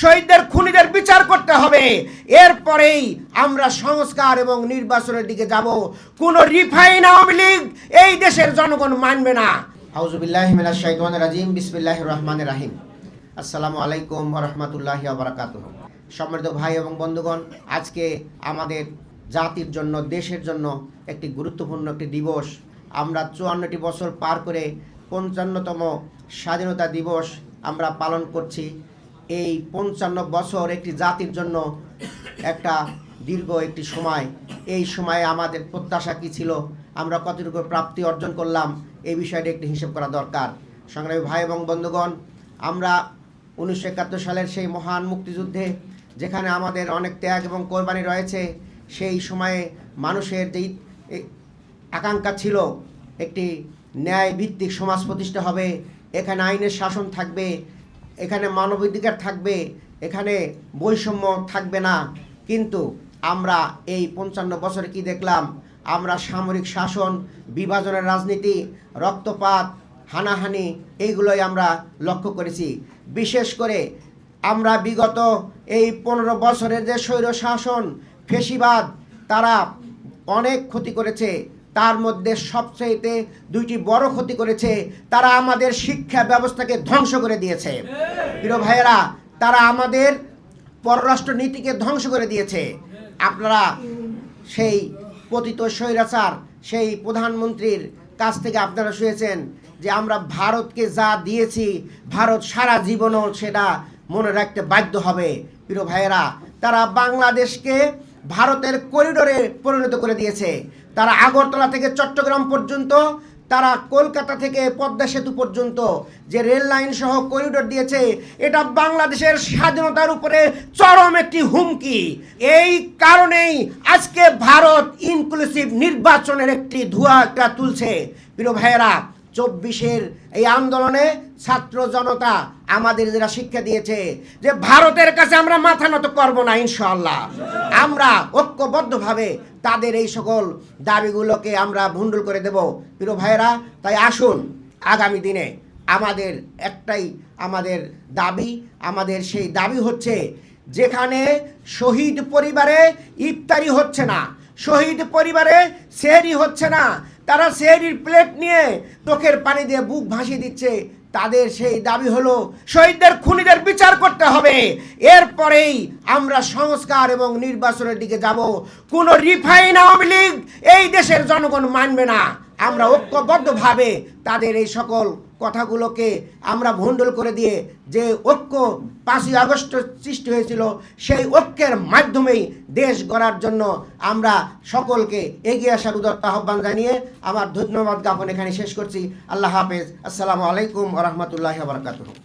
শহীদদের খুনিদের বিচার করতে হবে। এরপরেই আমরা সংস্কার এবং নির্বাচনের দিকে যাব। কোন রিফাইন আওয়ামী লীগ এই দেশের জনগণ মানবে না। আউজুবিল্লাহ মিনাশ শাইতানির রাজিম, বিসমিল্লাহির রহমানির রাহিম। আসসালামু আলাইকুম রহমতুল্লাহি বারাকাত সম্মানিত ভাই এবং বন্ধুগণ, আজকে আমাদের জাতির জন্য, দেশের জন্য একটি গুরুত্বপূর্ণ একটি দিবস। আমরা চুয়ান্নটি বছর পার করে পঞ্চান্নতম স্বাধীনতা দিবস আমরা পালন করছি। এই পঞ্চান্ন বছর একটি জাতির জন্য একটা দীর্ঘ একটি সময়। এই সময়ে আমাদের প্রত্যাশা কী ছিল? আমরা কতটুকু প্রাপ্তি অর্জন করলাম? এই বিষয়টি একটি হিসেব করা দরকার। সংগ্রামী ভাই এবং বন্ধুগণ, আমরা উনিশশো একাত্তর সালের সেই মহান মুক্তিযুদ্ধে, যেখানে আমাদের অনেক ত্যাগ এবং কোরবানি রয়েছে, সেই সময়ে মানুষের যেই আকাঙ্ক্ষা ছিল একটি ন্যায় ভিত্তিক সমাজ প্রতিষ্ঠা হবে। এখানে আইনের শাসন থাকবে এখানে মানবাধিকার থাকবে, এখানে বৈষম্য থাকবে না। কিন্তু আমরা এই পঞ্চান্ন বছরে কি দেখলাম? আমরা সামরিক শাসন, বিভাজনের রাজনীতি, রক্তপাত, হানাহানি, এইগুলোই আমরা লক্ষ্য করেছি। বিশেষ করে আমরা বিগত এই পনেরো বছরের যে স্বৈর শাসন ফেসিবাদ, তারা অনেক ক্ষতি করেছে। তার মধ্যে সবচেয়েতে দুইটি বড় ক্ষতি করেছে, তারা আমাদের শিক্ষা ব্যবস্থাকে ধ্বংস করে দিয়েছে। প্রিয় ভাইয়েরা, তারা আমাদের পররাষ্ট্র নীতিকে ধ্বংস করে দিয়েছে। আপনারা সেই পতিত স্বৈরাচার, সেই প্রধানমন্ত্রীর কাছ থেকে আপনারা শুয়েছেন যে আমরা ভারতকে যা দিয়েছি, ভারত সারা জীবনও সেটা মনে রাখতে বাধ্য হবে। প্রিয় ভাইয়েরা, তারা বাংলাদেশকে ভারতের করিডোরে পরিণত করে দিয়েছে। তারা আগরতলা থেকে চট্টগ্রাম পর্যন্ত, তারা কলকাতা থেকে পদ্মা সেতু পর্যন্ত যে রেল লাইন সহ করিডোর দিয়েছে, এটা বাংলাদেশের স্বাধীনতার উপরে চরম একটি হুমকি। এই কারণেই আজকে ভারত ইনক্লুসিভ নির্বাচনের একটি ধোঁয়া তুলছে। প্রিয় ভাইয়েরা চব্বিশের এই আন্দোলনে ছাত্র জনতা আমাদের যারা শিক্ষা দিয়েছে যে ভারতের কাছে আমরা মাথা নত করব না ইনশাল্লাহ আমরা ঐক্যবদ্ধভাবে তাদের এই সকল দাবিগুলোকে আমরা ভুন্ডুল করে দেব। প্রিয় ভাইয়েরা, তাই আসুন, আগামী দিনে আমাদের একটাই আমাদের দাবি, আমাদের সেই দাবি হচ্ছে যেখানে শহীদ পরিবারে ইফতারি হচ্ছে না, শহীদ পরিবারে সেহরি হচ্ছে না তারা সেহরির প্লেট নিয়ে চোখের পানি দিয়ে বুক ভাসিয়ে দিচ্ছে। তাদের সেই দাবি হলো, শহীদদের খুনিদের বিচার করতে হবে। এরপরেই আমরা সংস্কার এবং নির্বাচনের দিকে যাব। কোনো রিফাইন আওয়ামী লীগ এই দেশের জনগণ মানবে না। আমরা ঐক্যবদ্ধভাবে তাদের এই সকল কথাগুলোকে আমরা ভণ্ডল করে দিয়ে যে ঐক্য পাঁচই আগস্ট সৃষ্টি হয়েছিল, সেই ঐক্যের মাধ্যমেই দেশ গড়ার জন্য আমরা সকলকে এগিয়ে আসার উদত্ত আহ্বান জানিয়ে আমার ধন্যবাদ জ্ঞাপন এখানে শেষ করছি। আল্লাহ হাফেজ। আসসালামু আলাইকুম রহমতুল্লাহ বারকাতুহ।